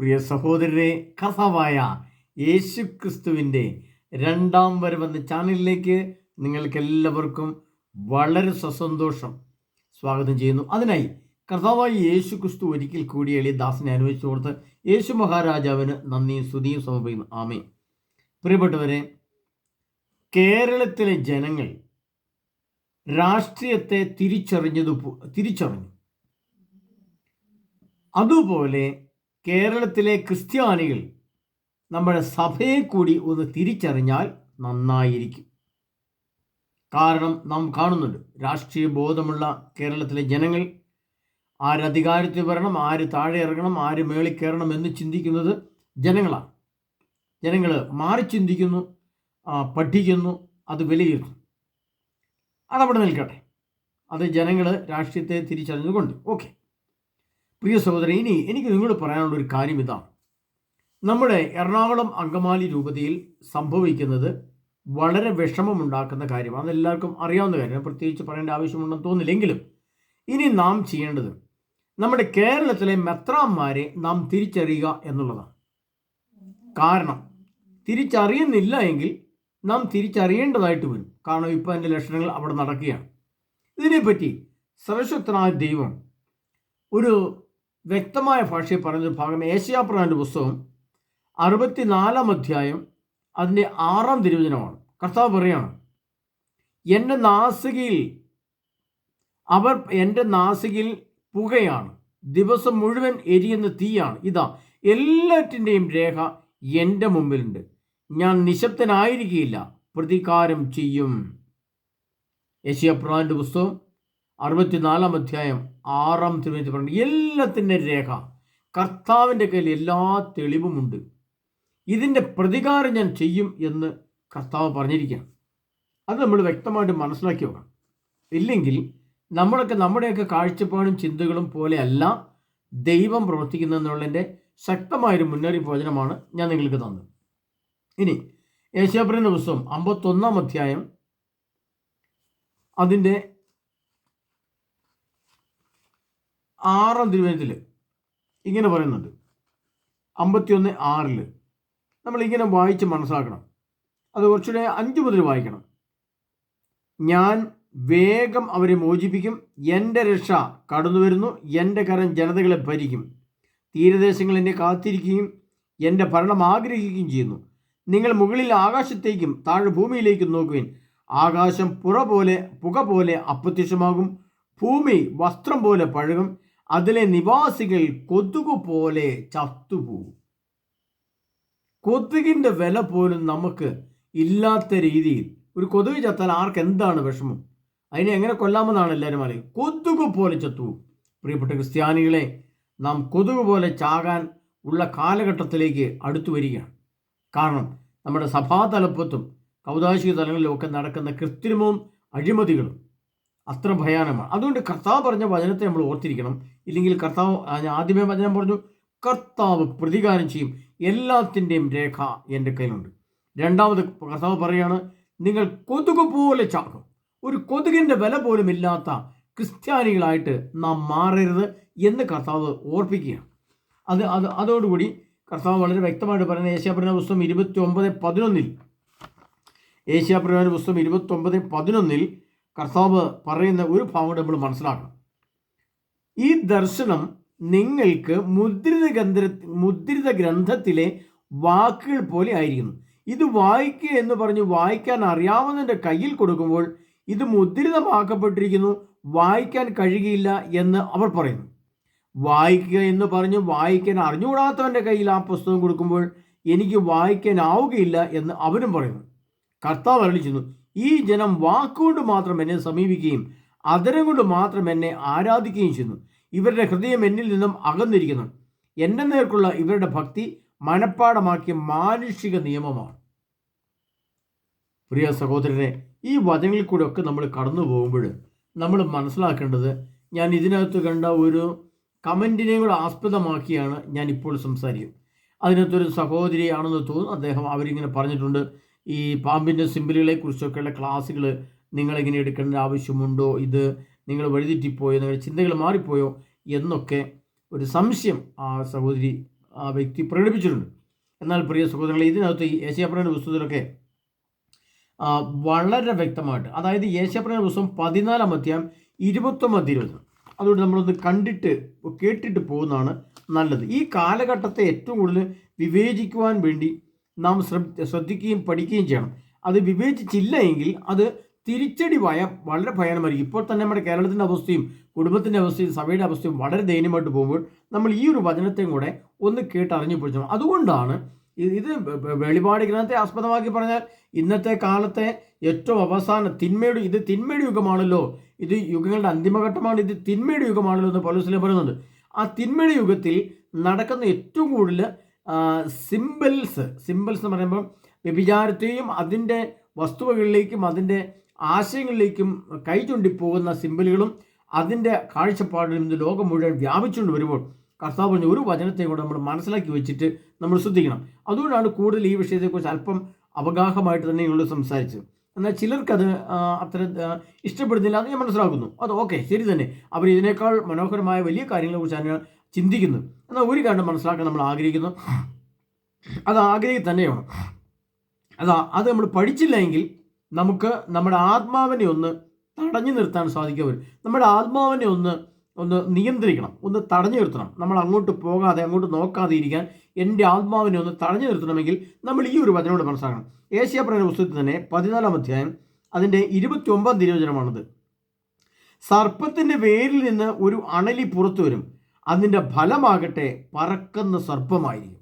പ്രിയ സഹോദരരെ കഥാവായ യേശു ക്രിസ്തുവിന്റെ രണ്ടാം വരവെന്ന ചാനലിലേക്ക് നിങ്ങൾക്ക് എല്ലാവർക്കും വളരെ സസന്തോഷം. സ്വാഗതം ചെയ്യുന്നു. അതിനായി കർത്താവായി യേശു ക്രിസ്തു ഒരിക്കൽ കൂടി എളിയ ദാസനെ അനുവദിച്ചു കൊടുത്ത് യേശു മഹാരാജാവിന് നന്ദിയും സ്തുതിയും സമർപ്പിക്കുന്നു. ആമേ പ്രിയപ്പെട്ടവരെ കേരളത്തിലെ ജനങ്ങൾ രാഷ്ട്രീയത്തെ തിരിച്ചറിഞ്ഞതു തിരിച്ചറിഞ്ഞു. അതുപോലെ കേരളത്തിലെ ക്രിസ്ത്യാനികൾ നമ്മുടെ സഭയെ കൂടി ഒന്ന് തിരിച്ചറിഞ്ഞാൽ നന്നായിരിക്കും. കാരണം നാം കാണുന്നുണ്ട് രാഷ്ട്രീയ ബോധമുള്ള കേരളത്തിലെ ജനങ്ങൾ ആരധികാരത്തിൽ വരണം ആര് താഴെ ഇറങ്ങണം ആര് മേളിൽ കയറണം എന്ന് ചിന്തിക്കുന്നത് ജനങ്ങളാണ്. ജനങ്ങൾ മാറി ചിന്തിക്കുന്നു പഠിക്കുന്നു അത് വിലയിരുന്നു അതവിടെ നിൽക്കട്ടെ. അത് ജനങ്ങൾ രാഷ്ട്രീയത്തെ തിരിച്ചറിഞ്ഞുകൊണ്ട്. ഓക്കെ. പ്രിയ സഹോദരൻ ഇനി എനിക്ക് നിങ്ങളോട് പറയാനുള്ള ഒരു കാര്യം ഇതാണ്. നമ്മുടെ എറണാകുളം അങ്കമാലി രൂപതയിൽ സംഭവിക്കുന്നത് വളരെ വിഷമമുണ്ടാക്കുന്ന കാര്യമാണ്. അതെല്ലാവർക്കും അറിയാവുന്ന കാര്യമാണ് പ്രത്യേകിച്ച് പറയേണ്ട ആവശ്യമുണ്ടെന്ന് തോന്നില്ലെങ്കിലും ഇനി നാം ചെയ്യേണ്ടത് നമ്മുടെ കേരളത്തിലെ മെത്രാന്മാരെ നാം തിരിച്ചറിയുക എന്നുള്ളതാണ്. കാരണം തിരിച്ചറിയുന്നില്ല എങ്കിൽ നാം തിരിച്ചറിയേണ്ടതായിട്ട് വരും. കാരണം ഇപ്പോൾ അതിന്റെ ലക്ഷണങ്ങൾ അവിടെ നടക്കുകയാണ്. ഇതിനെപ്പറ്റി സർവശക്തനായ ദൈവം ഒരു വ്യക്തമായ ഭാഷയിൽ പറഞ്ഞൊരു ഭാഗം ഏഷ്യാപ്രാന്റെ പുസ്തകം അറുപത്തിനാലാം അധ്യായം അതിന്റെ ആറാം തിരുവചനമാണ്. കർത്താവ് പറയാണ് എന്റെ നാസികയിൽ അവർ എന്റെ നാസികയിൽ പുകയാണ്. ദിവസം മുഴുവൻ എരിയുന്ന തീയാണ്. ഇതാ എല്ലാറ്റിന്റെയും രേഖ എന്റെ മുമ്പിലുണ്ട്. ഞാൻ നിശബ്ദനായിരിക്കില്ല പ്രതികാരം ചെയ്യും. യശിയപ്രാന്റെ പുസ്തകം അറുപത്തിനാലാം അധ്യായം ആറാം തിരുവനന്തപുരം പറഞ്ഞു എല്ലാത്തിന്റെ രേഖ കർത്താവിന്റെ കയ്യിൽ എല്ലാ തെളിവുമുണ്ട് ഇതിന്റെ പ്രതികാരം ഞാൻ ചെയ്യും എന്ന് കർത്താവ് പറഞ്ഞിരിക്കുകയാണ്. അത് നമ്മൾ വ്യക്തമായിട്ട് മനസ്സിലാക്കി വെക്കണം. ഇല്ലെങ്കിൽ നമ്മളൊക്കെ നമ്മുടെയൊക്കെ കാഴ്ചപ്പാടും ചിന്തകളും പോലെയല്ല ദൈവം പ്രവർത്തിക്കുന്നതെന്നുള്ളതിന്റെ ശക്തമായൊരു മുന്നറിയിപ്പ് വചനമാണ് ഞാൻ നിങ്ങൾക്ക് തന്നത്. ഇനി യേശാപ്രന്റെ പുസ്തകം അമ്പത്തൊന്നാം അധ്യായം അതിന്റെ ആറാം തിരുവേദത്തിൽ ഇങ്ങനെ പറയുന്നുണ്ട്. അമ്പത്തിയൊന്ന് ആറിൽ നമ്മൾ ഇങ്ങനെ വായിച്ച് മനസ്സിലാക്കണം അത് കുറച്ചുകൂടെ അഞ്ച് മുതൽ വായിക്കണം. ഞാൻ വേഗം അവരെ മോചിപ്പിക്കും എന്റെ രക്ഷ കടന്നു വരുന്നു എന്റെ കരം ജനതകളെ ഭരിക്കും തീരദേശങ്ങൾ എന്നെ കാത്തിരിക്കുകയും എന്റെ ഭരണം ആഗ്രഹിക്കുകയും ചെയ്യുന്നു. നിങ്ങൾ മുകളിൽ ആകാശത്തേക്കും താഴെ ഭൂമിയിലേക്കും നോക്കുവിൻ. ആകാശം പുറ പോലെ പുക പോലെ അപ്രത്യക്ഷമാകും ഭൂമി വസ്ത്രം പോലെ പഴകും. അതിലെ നിവാസികൾ കൊതുകു പോലെ ചത്തുപോകും. കൊതുകിന്റെ വില പോലും നമുക്ക് ഇല്ലാത്ത രീതിയിൽ. ഒരു കൊതുക് ചത്താൽ ആർക്ക് എന്താണ് വിഷമം? അതിനെ എങ്ങനെ കൊല്ലാമെന്നാണ് എല്ലാവരും അറിയുക. കൊതുക് പോലെ ചത്തുപോകും. പ്രിയപ്പെട്ട ക്രിസ്ത്യാനികളെ നാം കൊതുക് പോലെ ചാകാൻ ഉള്ള കാലഘട്ടത്തിലേക്ക് അടുത്തു വരികയാണ്. കാരണം നമ്മുടെ സഭാതലപ്പത്തും കൗതാശിക തലങ്ങളിലും ഒക്കെ നടക്കുന്ന കൃത്രിമവും അഴിമതികളും അത്ര ഭയാനമാണ് അതുകൊണ്ട് കർത്താവ് പറഞ്ഞ വചനത്തെ നമ്മൾ ഓർത്തിരിക്കണം. ഇല്ലെങ്കിൽ കർത്താവ് ആദ്യമേ വചനം പറഞ്ഞു കർത്താവ് പ്രതികാരം ചെയ്യും. എല്ലാത്തിന്റെയും രേഖ എന്റെ കയ്യിലുണ്ട്. രണ്ടാമത് കർത്താവ് പറയുകയാണ് നിങ്ങൾ കൊതുക് പോലെ ചാകും. ഒരു കൊതുകിന്റെ വില പോലും ഇല്ലാത്ത ക്രിസ്ത്യാനികളായിട്ട് നാം മാറരുത് എന്ന് കർത്താവ് ഓർപ്പിക്കുകയാണ്. അത് അത് അതോടുകൂടി കർത്താവ് വളരെ വ്യക്തമായിട്ട് പറയുന്ന ഏഷ്യാപ്രധാന പുസ്തകം ഇരുപത്തി ഒമ്പത് പതിനൊന്നിൽ ഏഷ്യാപ്രധാന പുസ്തകം ഇരുപത്തി ഒമ്പത് പതിനൊന്നിൽ കർത്താവ് പറയുന്ന ഒരു കൂടെ നമ്മൾ മനസ്സിലാക്കണം. ഈ ദർശനം നിങ്ങൾക്ക് മുദ്രിത ഗ്രന്ഥ മുദ്രിത ഗ്രന്ഥത്തിലെ വാക്കുകൾ പോലെ ആയിരിക്കുന്നു. ഇത് വായിക്കുക എന്ന് പറഞ്ഞ് വായിക്കാൻ അറിയാവുന്നതിന്റെ കയ്യിൽ കൊടുക്കുമ്പോൾ ഇത് മുദ്രിതമാക്കപ്പെട്ടിരിക്കുന്നു വായിക്കാൻ കഴിയുകയില്ല എന്ന് അവർ പറയുന്നു. വായിക്കുക എന്ന് പറഞ്ഞ് വായിക്കാൻ അറിഞ്ഞുകൂടാത്തവന്റെ കയ്യിൽ ആ പുസ്തകം കൊടുക്കുമ്പോൾ എനിക്ക് വായിക്കാനാവുകയില്ല എന്ന് അവരും പറയുന്നു. കർത്താവ് അരളിച്ചെന്നു ഈ ജനം വാക്കുകൊണ്ട് മാത്രം എന്നെ സമീപിക്കുകയും അതരം കൊണ്ട് മാത്രം എന്നെ ആരാധിക്കുകയും ചെയ്യുന്നു. ഇവരുടെ ഹൃദയം എന്നിൽ നിന്നും അകന്നിരിക്കുന്നു. എന്റെ നേർക്കുള്ള ഇവരുടെ ഭക്തി മനഃപ്പാടമാക്കിയ മാനുഷിക നിയമമാണ്. പ്രിയ സഹോദരരെ ഈ വചനങ്ങളിൽ കൂടെ ഒക്കെ നമ്മൾ കടന്നു പോകുമ്പോൾ നമ്മൾ മനസ്സിലാക്കേണ്ടത് ഞാൻ ഇതിനകത്ത് കണ്ട ഒരു കമന്റിനെ കൂടെ ആസ്പദമാക്കിയാണ് ഞാൻ ഇപ്പോൾ സംസാരിക്കും അതിനകത്തൊരു സഹോദരിയാണെന്ന് തോന്നുന്നു. അദ്ദേഹം അവരിങ്ങനെ പറഞ്ഞിട്ടുണ്ട്. ഈ പാമ്പിന്റെ സിമ്പിളുകളെ കുറിച്ചൊക്കെയുള്ള ക്ലാസ്സുകൾ നിങ്ങളിങ്ങനെ എടുക്കേണ്ട ആവശ്യമുണ്ടോ? ഇത് നിങ്ങൾ വഴിതെറ്റിപ്പോയോ? നിങ്ങളുടെ ചിന്തകൾ മാറിപ്പോയോ? എന്നൊക്കെ ഒരു സംശയം ആ സഹോദരി ആ വ്യക്തി പ്രകടിപ്പിച്ചിട്ടുണ്ട്. എന്നാൽ പ്രിയ സഹോദരങ്ങൾ ഇതിനകത്ത് ഈ ഏഷ്യാപ്രണയ പുസ്തകത്തിലൊക്കെ വളരെ വ്യക്തമായിട്ട് അതായത് ഏഷ്യാപ്രണയ പുസ്തകം പതിനാലാം അധ്യായം ഇരുപത്തൊമ്പത് ഇരുപത് അതുകൊണ്ട് നമ്മളൊന്ന് കണ്ടിട്ട് കേട്ടിട്ട് പോകുന്നതാണ് നല്ലത്. ഈ കാലഘട്ടത്തെ ഏറ്റവും കൂടുതൽ വിവേചിക്കുവാൻ വേണ്ടി നാം ശ്രദ്ധ ശ്രദ്ധിക്കുകയും പഠിക്കുകയും ചെയ്യണം. അത് വിവേചിച്ചില്ല എങ്കിൽ അത് തിരിച്ചടി ഭയ വളരെ ഭയാനമായിരിക്കും. ഇപ്പോൾ തന്നെ നമ്മുടെ കേരളത്തിന്റെ അവസ്ഥയും കുടുംബത്തിന്റെ അവസ്ഥയും സഭയുടെ അവസ്ഥയും വളരെ ദയനീയമായിട്ട് പോകുമ്പോൾ നമ്മൾ ഈ ഒരു വചനത്തെയും കൂടെ ഒന്ന് കേട്ടറിഞ്ഞു പിടിച്ചു അതുകൊണ്ടാണ് ഇത് വെളിപാട് ഗ്രന്ഥത്തെ ആസ്പദമാക്കി പറഞ്ഞാൽ ഇന്നത്തെ കാലത്തെ ഏറ്റവും അവസാന തിന്മയുടെ ഇത് തിന്മയുടെ യുഗമാണല്ലോ. ഇത് യുഗങ്ങളുടെ അന്തിമഘട്ടമാണ്. ഇത് തിന്മയുടെ യുഗമാണല്ലോ എന്ന് പൗലോസിലെ പറയുന്നുണ്ട്. ആ തിന്മയുടെ യുഗത്തിൽ നടക്കുന്ന ഏറ്റവും കൂടുതൽ സിമ്പിൾസ് സിമ്പിൾസ് എന്ന് പറയുമ്പോൾ വ്യഭിചാരത്തെയും അതിന്റെ വസ്തുവകളിലേക്കും അതിന്റെ ആശയങ്ങളിലേക്കും കൈ ചൂണ്ടിപ്പോകുന്ന സിമ്പിളുകളും അതിന്റെ കാഴ്ചപ്പാടിലും ഇന്ന് ലോകം മുഴുവൻ വ്യാപിച്ചുകൊണ്ട് വരുമ്പോൾ കർത്താവ് പറഞ്ഞ ഒരു വചനത്തെ കൂടെ നമ്മൾ മനസ്സിലാക്കി വെച്ചിട്ട് നമ്മൾ ശ്രദ്ധിക്കണം. അതുകൊണ്ടാണ് കൂടുതൽ ഈ വിഷയത്തെക്കുറിച്ച് അല്പം അവഗാഹമായിട്ട് തന്നെ ഞങ്ങൾ സംസാരിച്ചത്. എന്നാൽ ചിലർക്കത് അത്ര ഇഷ്ടപ്പെടുന്നില്ല എന്ന് ഞാൻ മനസ്സിലാക്കുന്നു. അത് ഓക്കെ ശരി തന്നെ. അവർ ഇതിനേക്കാൾ മനോഹരമായ വലിയ കാര്യങ്ങളെക്കുറിച്ചാണ് ചിന്തിക്കുന്നത് എന്നാൽ ഒരു കാര്യം മനസ്സിലാക്കാൻ നമ്മൾ ആഗ്രഹിക്കുന്നു. അത് ആഗ്രഹി തന്നെയാണ്. അതാ അത് നമ്മൾ പഠിച്ചില്ലെങ്കിൽ നമുക്ക് നമ്മുടെ ആത്മാവിനെ ഒന്ന് തടഞ്ഞു നിർത്താൻ സാധിക്കുക നമ്മുടെ ആത്മാവിനെ ഒന്ന് ഒന്ന് നിയന്ത്രിക്കണം. ഒന്ന് തടഞ്ഞു നിർത്തണം. നമ്മൾ അങ്ങോട്ട് പോകാതെ അങ്ങോട്ട് നോക്കാതെ ഇരിക്കാൻ എന്റെ ആത്മാവിനെ ഒന്ന് തടഞ്ഞു നിർത്തണമെങ്കിൽ നമ്മൾ ഈ ഒരു വചനോട് മനസ്സിലാക്കണം. ഏഷ്യ പറയുന്ന പുസ്തകത്തിൽ തന്നെ പതിനാലാം അധ്യായം അതിന്റെ ഇരുപത്തി ഒമ്പതാം തിരുവചനമാണത്. സർപ്പത്തിന്റെ വേരിൽ നിന്ന് ഒരു അണലി പുറത്തു വരും. അതിന്റെ ഫലമാകട്ടെ പറക്കുന്ന സർപ്പമായിരിക്കും.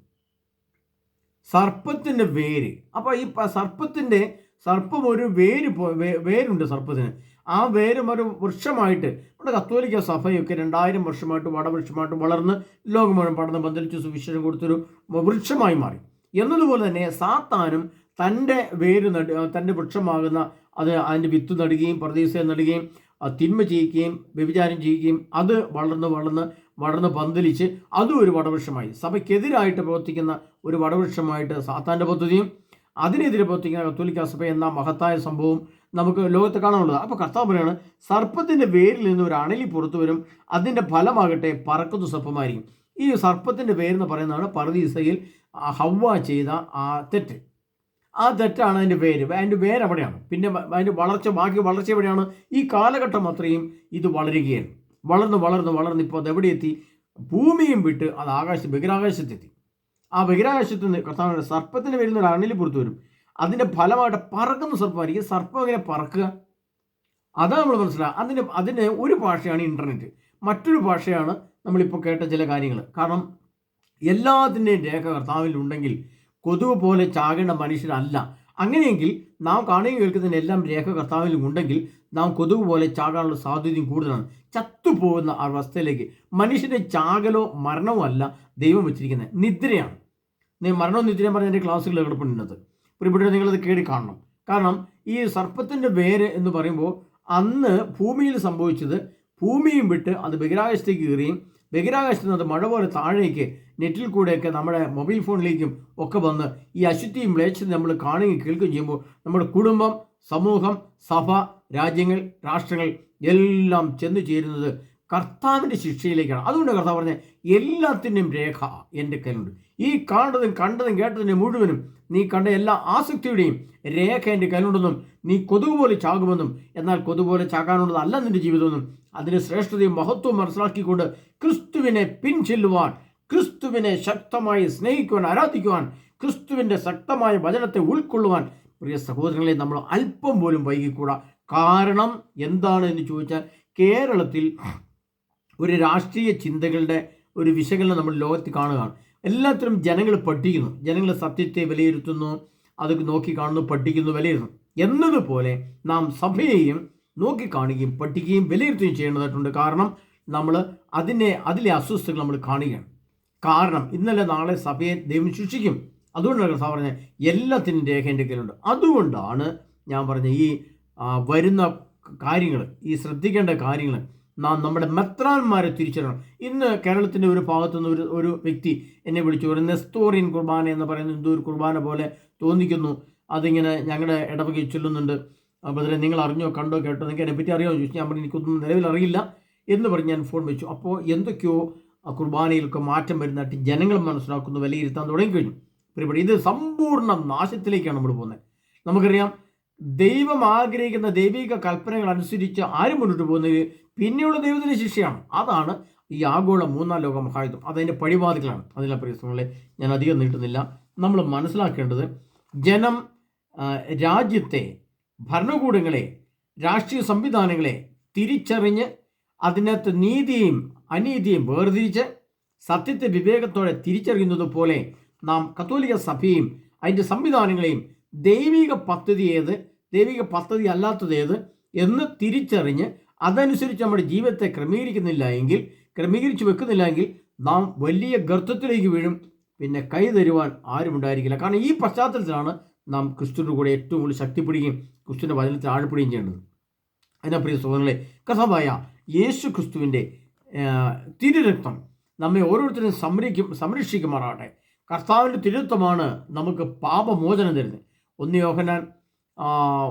സർപ്പത്തിന്റെ വേര്. അപ്പോൾ ഈ സർപ്പത്തിന്റെ സർപ്പം ഒരു വേര് വേരുണ്ട് സർപ്പത്തിന്. ആ വേരും ഒരു വൃക്ഷമായിട്ട് നമ്മുടെ കത്തോലിക്ക സഭയൊക്കെ രണ്ടായിരം വർഷമായിട്ട് വടവൃക്ഷമായിട്ട് വളർന്ന് ലോകം മുഴുവൻ പഠനം പന്തലിച്ച് സുവിശേഷം കൊടുത്തൊരു വൃക്ഷമായി മാറി. എന്നതുപോലെ തന്നെ സാത്താനും തന്റെ വേര് നടു തന്റെ വൃക്ഷമാകുന്ന അത് അതിന്റെ വിത്ത് നടുകയും പ്രതീക്ഷ നടുകയും തിന്മ ചെയ്യിക്കുകയും വ്യഭിചാരം ചെയ്യുകയും അത് വളർന്ന് വളർന്ന് വളർന്ന് പന്തലിച്ച് അതും ഒരു വടവൃക്ഷമായി. സഭയ്ക്കെതിരായിട്ട് പ്രവർത്തിക്കുന്ന ഒരു വടവൃക്ഷമായിട്ട് സാത്താന്റെ പദ്ധതിയും അതിനെതിരെ പ്രവർത്തിക്കുന്ന കത്തോലിക്ക സഭ എന്ന മഹത്തായ സംഭവം നമുക്ക് ലോകത്ത് കാണാനുള്ളത്. അപ്പോൾ കർത്താവ് പറയാണ് സർപ്പത്തിന്റെ വേരിൽ നിന്ന് ഒരു അണലി പുറത്തു വരും അതിന്റെ ഫലമാകട്ടെ പറക്കുന്ന സർപ്പമായിരിക്കും. ഈ സർപ്പത്തിന്റെ പേരെന്ന് പറയുന്നതാണ് പർദീസയിൽ ഹവ ഹവ്വ ചെയ്ത ആ തെറ്റ്. ആ തെറ്റാണ് അതിന്റെ പേര്. അതിന്റെ പേര് അവിടെയാണ്. പിന്നെ അതിന്റെ വളർച്ച ബാക്കി വളർച്ച എവിടെയാണ്? ഈ കാലഘട്ടം അത്രയും ഇത് വളരുകയാണ്. വളർന്ന് വളർന്ന് വളർന്ന് ഇപ്പോൾ അത് എവിടെ എത്തി ഭൂമിയും വിട്ട് അത് ആകാശ ബഹിരാകാശത്തെത്തി. ആ ബഹിരാകാശത്ത് നിന്ന് കർത്താവിന്റെ സർപ്പത്തിന് വരുന്ന ഒരു അണിൽ പുറത്തു വരും. അതിന്റെ ഫലമായിട്ട് പറക്കുന്ന സർപ്പമായിരിക്കും. സർപ്പം എങ്ങനെ പറക്കുക? അതാണ് നമ്മൾ മനസ്സിലാക്കുക അതിന് അതിന് ഒരു ഭാഷയാണ് ഇന്റർനെറ്റ് മറ്റൊരു ഭാഷയാണ് നമ്മളിപ്പോൾ കേട്ട ചില കാര്യങ്ങൾ. കാരണം എല്ലാത്തിന്റെയും രേഖ കർത്താവിൽ ഉണ്ടെങ്കിൽ കൊതുക് പോലെ ചാകേണ്ട മനുഷ്യരല്ല. അങ്ങനെയെങ്കിൽ നാം കാണുകയും കേൾക്കുന്നതിന് എല്ലാം രേഖ കർത്താവിലും ഉണ്ടെങ്കിൽ നാം കൊതുക് പോലെ ചാകാനുള്ള സാധ്യതയും കൂടുതലാണ്. ചത്തുപോകുന്ന അവസ്ഥയിലേക്ക് മനുഷ്യന്റെ ചാകലോ മരണമോ അല്ല ദൈവം വെച്ചിരിക്കുന്നത്. നിദ്രയാണ്. മരണവും നിദ്രയും പറഞ്ഞ എന്റെ ക്ലാസ്സുകൾ കിടപ്പുണ്ടത് പ്രിയപ്പെട്ടവർ നിങ്ങളത് കേടി കാണണം. കാരണം ഈ സർപ്പത്തിന്റെ വേര് എന്ന് പറയുമ്പോൾ അന്ന് ഭൂമിയിൽ സംഭവിച്ചത് ഭൂമിയും വിട്ട് അത് ബഹിരാകാശത്തേക്ക് കയറുകയും ബഹിരാകാശത്ത് നിന്ന് മഴ പോലെ താഴേക്ക് നെറ്റിൽ കൂടെയൊക്കെ നമ്മുടെ മൊബൈൽ ഫോണിലേക്കും ഒക്കെ വന്ന് ഈ അശുദ്ധിയും മ്ലേച്ഛതയും നമ്മൾ കാണുകയും കേൾക്കുകയും ചെയ്യുമ്പോൾ നമ്മുടെ കുടുംബം സമൂഹം സഭ രാജ്യങ്ങൾ രാഷ്ട്രങ്ങൾ എല്ലാം ചെന്നു ചേരുന്നത് കർത്താവിന്റെ ശിക്ഷയിലേക്കാണ്. അതുകൊണ്ട് കർത്താവ് പറഞ്ഞ എല്ലാത്തിന്റെയും രേഖ എന്റെ കയ്യിലുണ്ട്. ഈ കാണുന്നതും കണ്ടതും കേട്ടതിന്റെ മുഴുവനും നീ കണ്ട എല്ലാ ആസക്തിയുടെയും രേഖ എന്റെ കയ്യിലുണ്ടെന്നും നീ കൊതുക് പോലെ ചാകുമെന്നും എന്നാൽ കൊതുക് പോലെ ചാകാനുള്ളതല്ല നിന്റെ ജീവിതമെന്നും അതിന്റെ ശ്രേഷ്ഠതയും മഹത്വവും മനസ്സിലാക്കിക്കൊണ്ട് ക്രിസ്തുവിനെ പിൻചെല്ലുവാൻ ക്രിസ്തുവിനെ ശക്തമായി സ്നേഹിക്കുവാൻ ആരാധിക്കുവാൻ ക്രിസ്തുവിന്റെ ശക്തമായ വചനത്തെ ഉൾക്കൊള്ളുവാൻ പ്രിയ സഹോദരങ്ങളെ നമ്മൾ അല്പം പോലും വൈകിക്കൂടാ. കാരണം എന്താണ് എന്ന് ചോദിച്ചാൽ കേരളത്തിൽ ഒരു രാഷ്ട്രീയ ചിന്തകളുടെ ഒരു വിശകലനം നമ്മൾ ലോകത്ത് കാണുകയാണ്. എല്ലാത്തിനും ജനങ്ങൾ പഠിക്കുന്നു. ജനങ്ങൾ സത്യത്തെ വിലയിരുത്തുന്നു. അത് നോക്കി കാണുന്നു പഠിക്കുന്നു വിലയിരുത്തുന്നു. എന്നതുപോലെ നാം സഭയെയും നോക്കി കാണുകയും പഠിക്കുകയും വിലയിരുത്തുകയും ചെയ്യേണ്ടതായിട്ടുണ്ട്. കാരണം നമ്മൾ അതിനെ അതിലെ അസ്വസ്ഥകൾ നമ്മൾ കാണുകയാണ്. കാരണം ഇന്നലെ നാളെ സഭയെ ദൈവം ശിക്ഷിക്കും. അതുകൊണ്ടാണ് കർത്താവ് പറഞ്ഞത് എല്ലാത്തിനും രേഖ എന്റെ കയ്യിലുണ്ട്. അതുകൊണ്ടാണ് ഞാൻ പറഞ്ഞ ഈ വരുന്ന കാര്യങ്ങൾ ഈ ശ്രദ്ധിക്കേണ്ട കാര്യങ്ങൾ നാം നമ്മുടെ മെത്രാന്മാരെ തിരിച്ചറിയണം. ഇന്ന് കേരളത്തിന്റെ ഒരു ഭാഗത്തുനിന്ന് ഒരു ഒരു വ്യക്തി എന്നെ വിളിച്ചു ഒരു നെസ്തോറിയൻ കുർബാന എന്ന് പറയുന്ന എന്തോ ഒരു കുർബാന പോലെ തോന്നിക്കുന്നു. അതിങ്ങനെ ഞങ്ങളുടെ ഇടവകയിൽ ചൊല്ലുന്നുണ്ട്. അപ്പോൾ നിങ്ങൾ അറിഞ്ഞോ കണ്ടോ കേട്ടോ നിങ്ങൾക്ക് അതിനെപ്പറ്റി അറിയാമോ? ചോദിച്ചു. ഞാൻ പറഞ്ഞു എനിക്കൊന്നും നിലവിൽ അറിയില്ല എന്ന് പറഞ്ഞ് ഞാൻ ഫോൺ വെച്ചു. അപ്പോൾ എന്തൊക്കെയോ ആ കുർബാനയിലൊക്കെ മാറ്റം വരുന്നതായിട്ട് ജനങ്ങൾ മനസ്സിലാക്കുന്നു വിലയിരുത്താൻ തുടങ്ങിക്കഴിഞ്ഞു പ്രിയപ്പെട്ട ഇത് സമ്പൂർണ നാശത്തിലേക്കാണ് നമ്മൾ പോകുന്നത്. നമുക്കറിയാം ദൈവം ആഗ്രഹിക്കുന്ന ദൈവിക കൽപ്പനകൾ അനുസരിച്ച് ആരും മുന്നോട്ട് പോകുന്നത്? പിന്നെയുള്ള ദൈവത്തിന്റെ ശിക്ഷയാണ്. അതാണ് ഈ ആഗോള മൂന്നാം ലോക മഹായുദ്ധം. അതതിന്റെ പഴിപാതികളാണ് അതിലെ പ്രയത്നങ്ങളെ ഞാൻ അധികം നീട്ടുന്നില്ല. നമ്മൾ മനസ്സിലാക്കേണ്ടത് ജനം രാജ്യത്തെ ഭരണകൂടങ്ങളെ രാഷ്ട്രീയ സംവിധാനങ്ങളെ തിരിച്ചറിഞ്ഞ് അതിനകത്ത് നീതിയും അനീതിയും വേർതിരിച്ച് സത്യത്തെ വിവേകത്തോടെ തിരിച്ചറിയുന്നത് പോലെ നാം കത്തോലിക സഭയും അതിന്റെ സംവിധാനങ്ങളെയും ദൈവിക പദ്ധതി ഏത്? ദൈവിക പദ്ധതി അല്ലാത്തത് ഏത്? എന്ന് തിരിച്ചറിഞ്ഞ് അതനുസരിച്ച് നമ്മുടെ ജീവിതത്തെ ക്രമീകരിക്കുന്നില്ല എങ്കിൽ ക്രമീകരിച്ച് വെക്കുന്നില്ല എങ്കിൽ നാം വലിയ ഗർത്തത്തിലേക്ക് വീഴും. പിന്നെ കൈ തരുവാൻ ആരും ഉണ്ടായിരിക്കില്ല. കാരണം ഈ പശ്ചാത്തലത്തിലാണ് നാം ക്രിസ്തുവിന്റെ കൂടെ ഏറ്റവും കൂടുതൽ ശക്തിപ്പെടുകയും ക്രിസ്തുവിന്റെ വചനത്തിൽ ആഴപ്പെടുകയും ചെയ്യേണ്ടത്. അതിനാ പ്രിയ സുഹൃത്തുക്കളെ കഥമായ യേശു ക്രിസ്തുവിന്റെ തിരുരക്തം നമ്മെ ഓരോരുത്തരും സംരക്ഷിക്കും സംരക്ഷിക്കുമാറാകട്ടെ. കർത്താവിന്റെ തിരുത്വമാണ് നമുക്ക് പാപമോചനം തരുന്നത്. ഒന്ന് യോഹനാൻ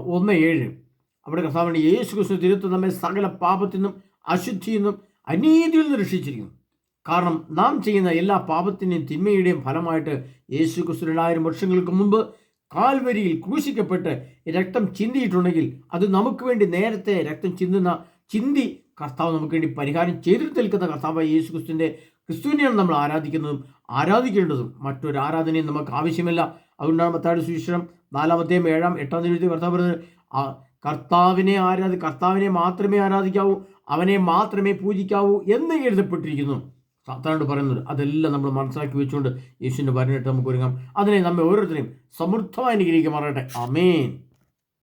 ഒന്ന് ഏഴ്. അവിടെ കർത്താവിന്റെ യേശു ക്രിസ്തു തിരുത്ത് നമ്മെ സകല പാപത്തിൽ നിന്നും അശുദ്ധിയിൽ നിന്നും അനീതിയിൽ നിന്ന് രക്ഷിച്ചിരിക്കുന്നു. കാരണം നാം ചെയ്യുന്ന എല്ലാ പാപത്തിന്റെയും തിന്മയുടെയും ഫലമായിട്ട് യേശു ക്രിസ്തു രണ്ടായിരം വർഷങ്ങൾക്ക് മുമ്പ് കാൽവരിയിൽ ക്രൂശിക്കപ്പെട്ട് രക്തം ചിന്തിയിട്ടുണ്ടെങ്കിൽ അത് നമുക്ക് വേണ്ടി നേരത്തെ രക്തം ചിന്തുന്ന ചിന്തി കർത്താവ് നമുക്ക് വേണ്ടി പരിഹാരം ചെയ്തിട്ട് നിൽക്കുന്ന കർത്താവ് യേശു ക്രിസ്തുവിന്റെ ക്രിസ്തുവിനെയാണ് നമ്മൾ ആരാധിക്കുന്നതും ആരാധിക്കേണ്ടതും. മറ്റൊരു ആരാധനയും നമുക്ക് ആവശ്യമില്ല. അതുകൊണ്ടാണ് മത്താടി സുവിശേഷം നാലാമത്തെയും ഏഴാം എട്ടാം തീയതി കർത്താവ് ആ കർത്താവിനെ ആരാധി കർത്താവിനെ മാത്രമേ ആരാധിക്കാവൂ അവനെ മാത്രമേ പൂജിക്കാവൂ എന്ന് എഴുതപ്പെട്ടിരിക്കുന്നു. സാത്താനോട് പറയുന്നത് അതെല്ലാം നമ്മൾ മനസ്സിലാക്കി വെച്ചുകൊണ്ട് യേശുവിന്റെ ഭരണമായിട്ട് നമുക്ക് ഒരുങ്ങാം. അതിനെ നമ്മെ ഓരോരുത്തരെയും സമൃദ്ധമായി അനുഗ്രഹിക്കുമാറട്ടെ അമേൻ